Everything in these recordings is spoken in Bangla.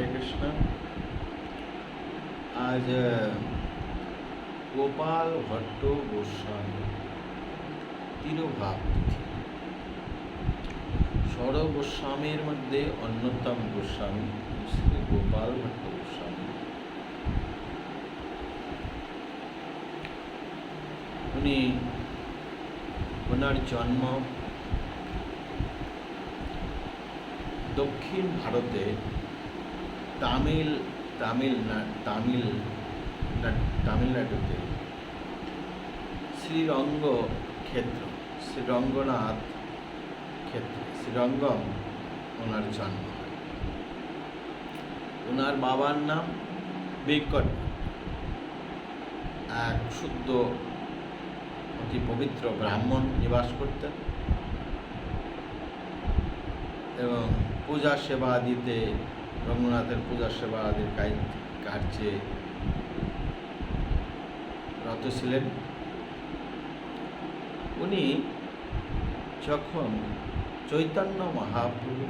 হরে কৃষ্ণ। আজ গোপাল ভট্ট গোস্বামী তিরোভাব ষড় গোস্বামীর মধ্যে অন্যতম গোস্বামী শ্রী গোপাল ভট্ট গোস্বামী। উনি ওনার জন্ম দক্ষিণ ভারতে তামিল তামিল তামিল তামিলনাড়ুতে শ্রীরঙ্গ ক্ষেত্র শ্রীরঙ্গনাথ ক্ষেত্র, শ্রীরঙ্গম, ওনার জন্ম ওনার বাবার নাম বিকট। এক শুদ্ধ, অতি পবিত্র ব্রাহ্মণ নিবাস করতেন এবং পূজা সেবা দিতে রঙ্গনাথের পূজা সেবা আদির কার্যে রত ছিলেন। উনি যখন চৈতন্য মহাপ্রভু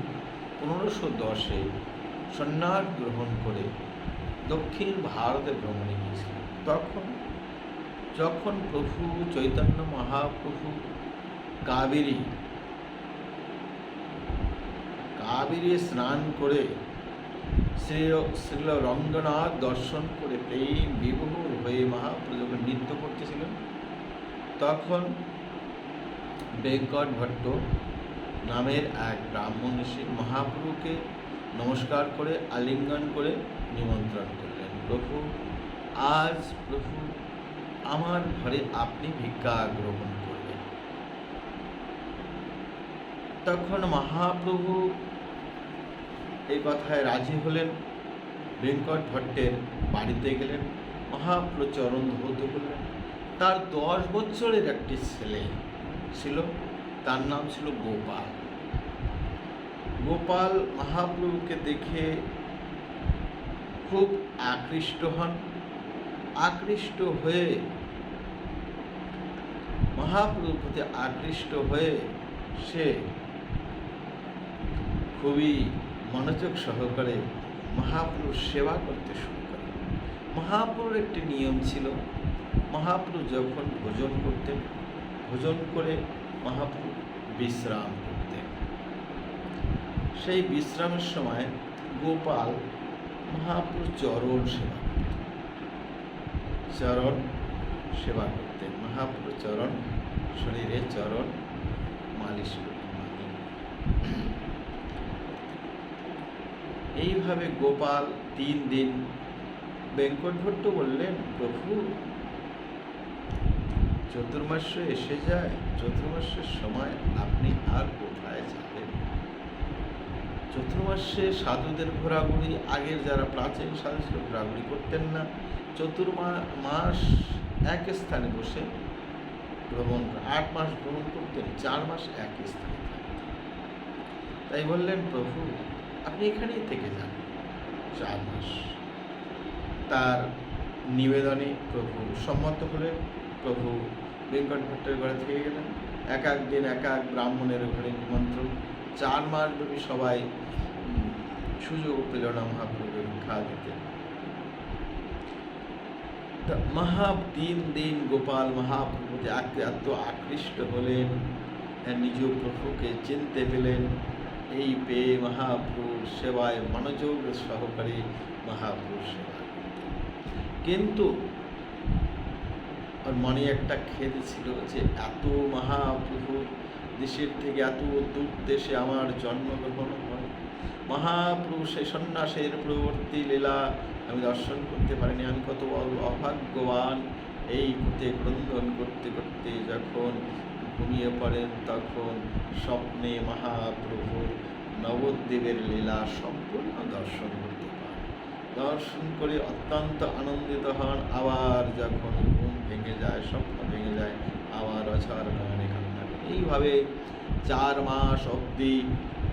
পনেরোশো দশে সন্ন্যাস গ্রহণ করে দক্ষিণ ভারতে ভ্রমণে গিয়েছিলেন, তখন যখন প্রভু চৈতন্য মহাপ্রভু কাবেরী কাবেরী স্নান করে শ্রী শ্রীল রঙ্গনাথ দর্শন করে প্রেম বিবহুর হয়ে মহাপ্রভু যখন নৃত্য করতেছিলেন। তখন বেঙ্কট ভট্ট নামের এক ব্রাহ্মণ এসে মহাপ্রভুকে নমস্কার করে, আলিঙ্গন করে নিমন্ত্রণ করলেন, প্রভু, আজ প্রভু, আমার ঘরে আপনি ভিক্ষা গ্রহণ করবেন। তখন মহাপ্রভু এই কথায় রাজি হলেন বেঙ্কট ভট্টের বাড়িতে গেলেন মহাপ্রভু চরণ ধৌত করলেন। তার দশ বছরের একটি ছেলে ছিল, তার নাম ছিল গোপাল। গোপাল মহাপ্রভুকে দেখে খুব আকৃষ্ট হন। আকৃষ্ট হয়ে মহাপ্রভুর প্রতি আকৃষ্ট হয়ে সে খুবই মনোযোগ সহকারে মহাপ্রভুর সেবা করতে শুরু করে। মহাপ্রভুর একটি নিয়ম ছিল, মহাপ্রভু যখন ভোজন করতেন, ভোজন করে মহাপ্রভু বিশ্রাম করতেন। সেই বিশ্রামের সময় গোপাল মহাপ্রভু চরণ সেবা চরণ সেবা করতেন। মহাপ্রভু চরণ, শরীরে চরণ মালিশ করতেন এইভাবে গোপাল তিন দিন বেঙ্কট ভট্ট বললেন, প্রভু চতুর্মাস্য এসে যায়, চতুর্মাসের সময় আপনি আর কোথায় যাবেন? চতুর্মাসে সাধুদের ঘোরাঘুরি, আগের যারা প্রাচীন সাধু ছিল ঘোরাঘুরি করতেন না। চতুর্মা মাস এক স্থানে বসে ভ্রমণ আট মাস ভ্রমণ করতেন, চার মাস এক স্থানে তাই বললেন, প্রভু এখানেই থেকে যান। চার মাস। তার নিবেদনে প্রভু সম্মত হলেন প্রভু বেঙ্কট ভট্টের ঘরে থেকে গেলেন। এক এক দিন, এক এক ব্রাহ্মণের ঘরে নিমন্ত্রণ। চার মাস ব্যাপী সবাই সুযোগ পেল না মহাপ্রভুকে ভিক্ষা দিতে। মহা তিন দিন গোপাল মহাপ্রভু যে এত আকৃষ্ট হলেন নিজ প্রভুকে চিনতে পেলেন। এই পেয়ে মহাপ্রভুর সেবায় মনোযোগ সহকারে মহাপ্রভুর সেবা কিন্তু ওর মনে একটা খেদ ছিল যে এত মহাপ্রভু দেশের থেকে এত দূর দেশে আমার জন্মগ্রহণ হয়। সে সন্ন্যাসের প্রবর্তী লীলা আমি দর্শন করতে পারিনি। আমি কত অভাগ্যবান এই কুতে ক্রন্দন করতে করতে যখন ঘুমিয়ে পড়েন তখন স্বপ্নে মহাপ্রভুর নবদ্বীপের লীলা সম্পূর্ণ দর্শন করতে পারেন দর্শন করে অত্যন্ত আনন্দিত হন। আবার যখন ঘুম ভেঙে যায়, স্বপ্ন ভেঙে যায়, আবার অঝার নয়নে কান্না এইভাবে চার মাস অবধি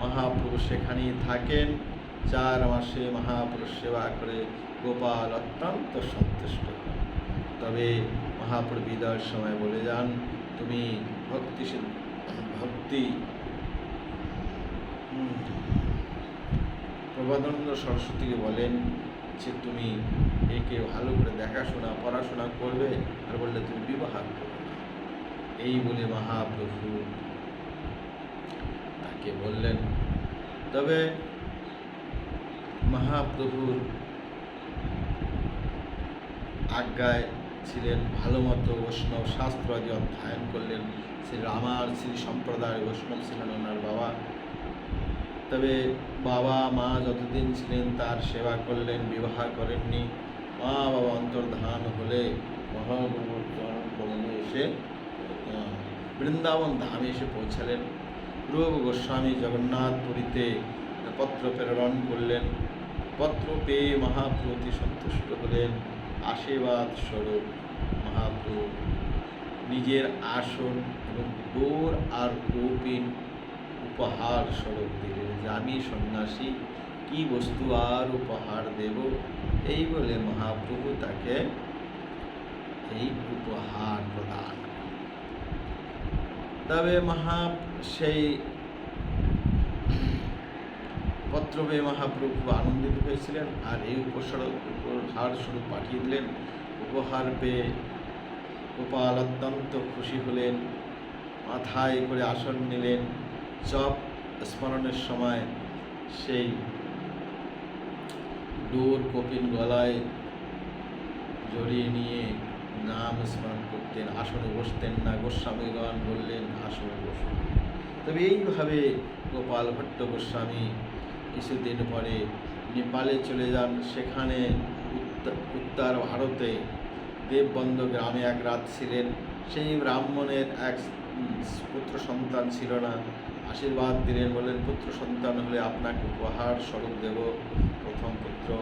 মহাপুরুষ সেখানেই থাকেন। চার মাসে মহাপুরুষ সেবা করে গোপাল অত্যন্ত সন্তুষ্ট তবে মহাপুর বিদায়ের সময় বলে যান, তুমি ভক্তি ভক্তি। প্রবাদানন্দ সরস্বতীকে বলেন যে তুমি একে ভালো করে দেখাশোনা, পড়াশোনা করবে আর বললে তুমি বিবাহ করবে। এই বলে মহাপ্রভু তাকে বললেন। তবে মহাপ্রভুর আজ্ঞায় ছিলেন ভালো মতো বৈষ্ণব শাস্ত্র আদি অধ্যয়ন করলেন। শ্রী রামার শ্রী সম্প্রদায় বৈষ্ণব ছিলেন ওনার বাবা। তবে বাবা, মা যতদিন ছিলেন তার সেবা করলেন, বিবাহ করেননি। মা বাবা অন্তর্ধান হলে মহাগুরুর এসে, বৃন্দাবন ধামে এসে পৌঁছালেন। রূপ গোস্বামী জগন্নাথ পুরীতে পত্র প্রেরণ করলেন। পত্র পেয়ে মহাপ্রতি সন্তুষ্ট হলেন। আশীর্বাদ স্বরূপ মহাপ্রভু নিজের আসন এবং ডোর আর কৌপিন উপহার স্বরূপ দিলেন। যে আমি সন্ন্যাসী, কি বস্তু আর উপহার দেব? এই বলে মহাপ্রভু তাকে এই উপহার প্রদান তবে মহা সেই পত্র পেয়ে মহাপ্রভু আনন্দিত হয়েছিলেন আর এই উপসর উপহার স্বরূপ পাঠিয়ে দিলেন। উপহার পেয়ে গোপাল অত্যন্ত খুশি হলেন, মাথায় করে আসন নিলেন। জপ স্মরণের সময় সেই ডোর কপিন গলায় জড়িয়ে নিয়ে নাম স্মরণ করতেন, আসনে বসতেন না। গোস্বামীগণ বললেন, আসনে বসুন। তবে এইভাবে গোপাল ভট্ট গোস্বামী কিছুদিন পরে নেপালে চলে যান। সেখানে উত্তর- ভারতে দেববন্ধ গ্রামে এক রাত ছিলেন। সেই ব্রাহ্মণের এক পুত্র সন্তান ছিল না। আশীর্বাদ দিলেন, বললেন, পুত্র সন্তান হলে আপনাকে উপহার স্বরূপ দেব, প্রথম পুত্র।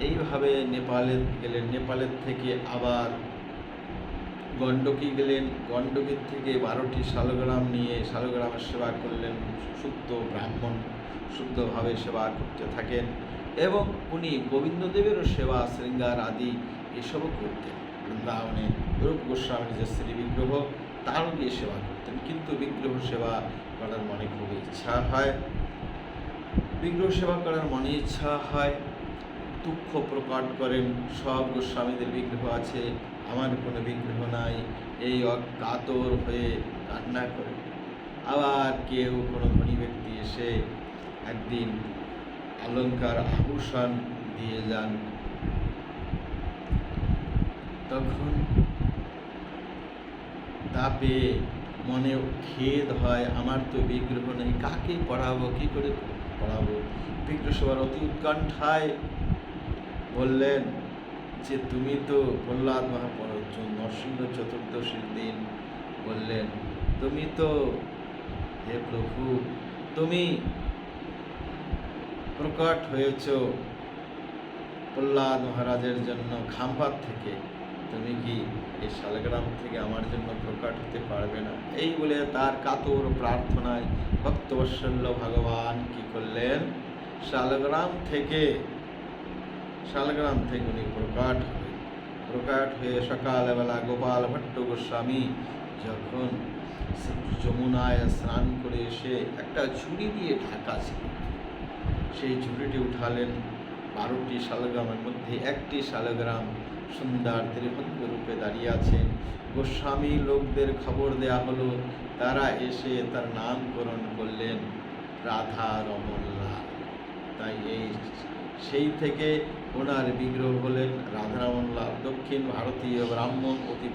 এইভাবে নেপালে গেলেন। নেপালের থেকে আবার গণ্ডকী গেলেন। গণ্ডকীর থেকে বারোটি শালগ্রাম নিয়ে শালগ্রামের সেবা করলেন শুদ্ধ ব্রাহ্মণ। শুদ্ধভাবে সেবা করতে থাকেন এবং উনি গোবিন্দদেবেরও সেবা, শৃঙ্গার আদি এসবও করতেন। বৃন্দাবনে রূপ গোস্বামীর যে শ্রী বিগ্রহ তারও গিয়ে সেবা করতেন। কিন্তু বিগ্রহ সেবা করার মনে খুব ইচ্ছা হয়। বিগ্রহ সেবা করার মনে ইচ্ছা হয়। দুঃখ প্রকট করেন, সব গোস্বামীদের বিগ্রহ আছে, আমার কোনো বিগ্রহ নাই। এই কাতর হয়ে কান্না করে। আবার কেউ কোনো ধনী ব্যক্তি এসে একদিন অলংকার আভূষণ দিয়ে যান। তখন তা পেয়ে মনে খেদ হয়, আমার তো বিগ্রহ নেই, কাকে পড়াবো, কি করে পড়াবো? বিগ্রহ সবার অতি উৎকণ্ঠায় বললেন যে, তুমি তো প্রহ্লাদ মহাপরজ নরসিংহ চতুর্দশীর দিন বললেন, তুমি তো হে প্রভু, তুমি প্রকট হয়েছ। প্রহ্লাদ মহারাজের জন্য খাম্পাত থেকে। তুমি কি এই শালগ্রাম থেকে আমার জন্য প্রকট হতে পারবে না? এই বলে তার কাতর প্রার্থনায় ভক্তবৎসল্য ভগবান কি করলেন? শালগ্রাম থেকে শালগ্রাম থেকে উনি প্রকাট প্রকাট হয়ে সকালবেলা গোপাল ভট্ট গোস্বামী যখন যমুনায় স্নান করে এসে একটা ঝুড়ি দিয়ে ঢাকা ছিল। সেই ঝুড়িটি উঠালেন বারোটি শালগ্রামের মধ্যে একটি শালগ্রাম সুন্দর ত্রিভঙ্গ রূপে দাঁড়িয়ে আছেন গোস্বামী লোকদের খবর দেয়া হলো, তারা এসে তার নামকরণ করলেন রাধা রমন লাল। তাই এই সেই থেকে ওনার বিগ্রহ হলেন রাধারমন লাল, দক্ষিণ ভারতীয় ব্রাহ্মণ অতি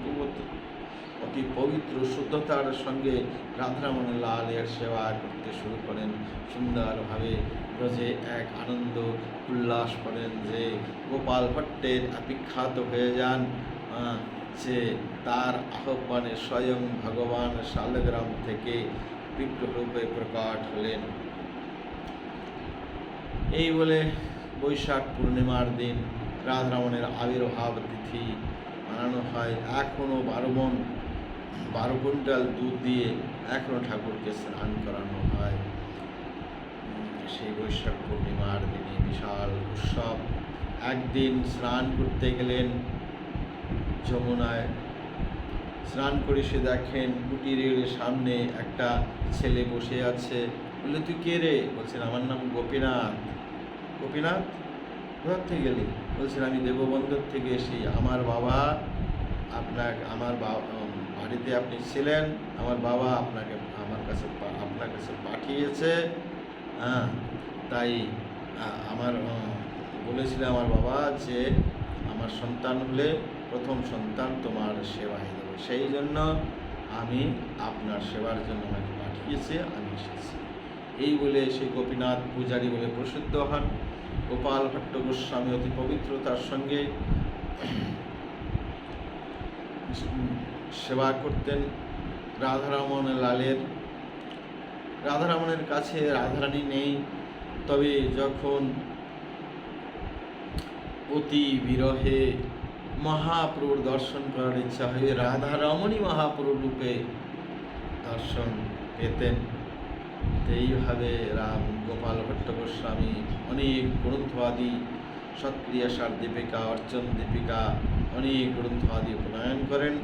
অতি পবিত্র, শুদ্ধতার সঙ্গে রাধারমন লালের সেবা করতে শুরু করেন। সুন্দরভাবে ব্রজে এক আনন্দ, উল্লাস করেন যে গোপাল ভট্টের বিখ্যাত হয়ে যান। যে তার আহ্বানে স্বয়ং ভগবান শালগ্রাম থেকে বিগ্রহরূপে প্রকাট হলেন। এই বলে বৈশাখ পূর্ণিমার দিন রাধারমণের আবির্ভাব তিথি মানানো হয়। এখনও বারো মন বারো কুইন্টাল দুধ দিয়ে এখনও ঠাকুরকে স্নান করানো হয়। সেই বৈশাখ পূর্ণিমার দিনে বিশাল উৎসব। একদিন স্নান করতে গেলেন যমুনায়। স্নান করে সে দেখেন কুটিরের সামনে একটা ছেলে বসে আছে। বললে তুই কে রে? বলছেন আমার নাম গোপীনাথ। গোপীনাথ? কোথার থেকে গেলি বলছেন আমি দেববন্দর থেকে এসি আমার বাবা আপনার আমার বা- উম, বাড়িতে আপনি ছিলেন, আমার বাবা আপনাকে, আমার কাছে আপনার কাছে পাঠিয়েছে হ্যাঁ? তাই আমার বলেছিল আমার বাবা যে আমার সন্তান হলে প্রথম সন্তান তোমার সেবায় দেবো সেই জন্য আমি আপনার সেবার জন্য আমাকে পাঠিয়েছে, আমি এসেছি। এই বলে সেই গোপীনাথ পূজারী বলে প্রসিদ্ধ হন। গোপাল ভট্ট গোস্বামী অতি পবিত্রতার সঙ্গে সেবা করতেন রাধারমণ লালের। রাধারমণের কাছে রাধারানী নেই, তবে যখন অতি বিরহে মহাপ্রভুর দর্শন করার ইচ্ছা হয় রাধারমণী মহাপ্রভু রূপে দর্শন পেতেন। এইভাবে রাম গোপাল ভট্ট গোস্বামী অনেক গ্রন্থ আদি সৎক্রিয়াসার দীপিকা, অর্চন দীপিকা, অনেক গ্রন্থ আদি প্রণয়ন করেন।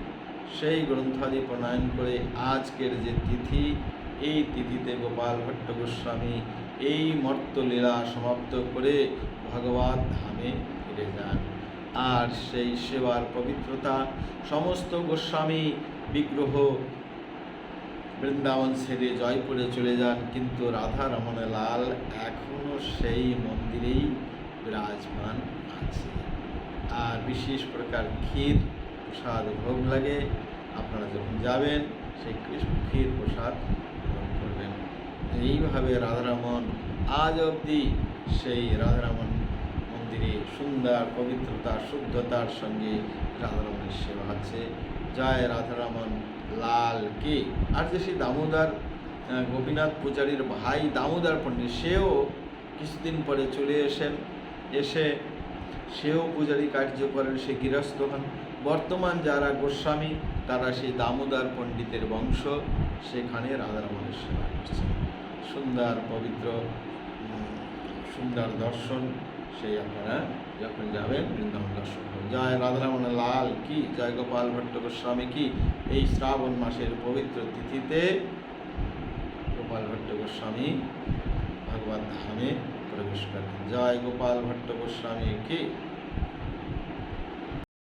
সেই গ্রন্থ আদি প্রণয়ন করে আজকের যে তিথি, এই তিথিতে গোপাল ভট্ট গোস্বামী এই মর্তলীলা সমাপ্ত করে ভগবত ধামে ফিরে যান। আর সেই সেবার পবিত্রতা সমস্ত গোস্বামী বিগ্রহ বৃন্দাবন ছেড়ে জয়পুরে চলে যান, কিন্তু রাধা রমণ লাল এখনও সেই মন্দিরেই বিরাজমান আছে। আর বিশেষ প্রকার ক্ষীর প্রসাদ ভোগ লাগে। আপনারা যখন যাবেন, সেই কৃষ্ণ ক্ষীর প্রসাদ গ্রহণ করবেন। এইভাবে রাধারমন আজ অবধি সেই রাধারমন মন্দিরে সুন্দর পবিত্রতা শুদ্ধতার সঙ্গে রাধারমণের সেবা আছে জয় রাধারমন লাল কি? আর যে সেই দামোদর গোপীনাথ পূজারীর ভাই দামোদর পণ্ডিত, সেও কিছুদিন পরে চলে এসেন। এসে সেও পূজারী কার্য করেন, সে গৃহস্থ হন। বর্তমান যারা গোস্বামী, তারা সেই দামোদর পণ্ডিতের বংশ, সেখানে রাধারমণের সেবা করছেন সুন্দর পবিত্র সুন্দর দর্শন, সেই আপনারা যখন যাবেন, বৃন্দাবন দর্শন করুন জয় রাধারমণ লাল কি, জয় গোপাল ভট্ট গোস্বামী কি, এই শ্রাবণ মাসের পবিত্র তিথিতে গোপাল ভট্ট গোস্বামী ভগবত ধামে প্রবেশ করেন জয় গোপাল ভট্ট গোস্বামী কি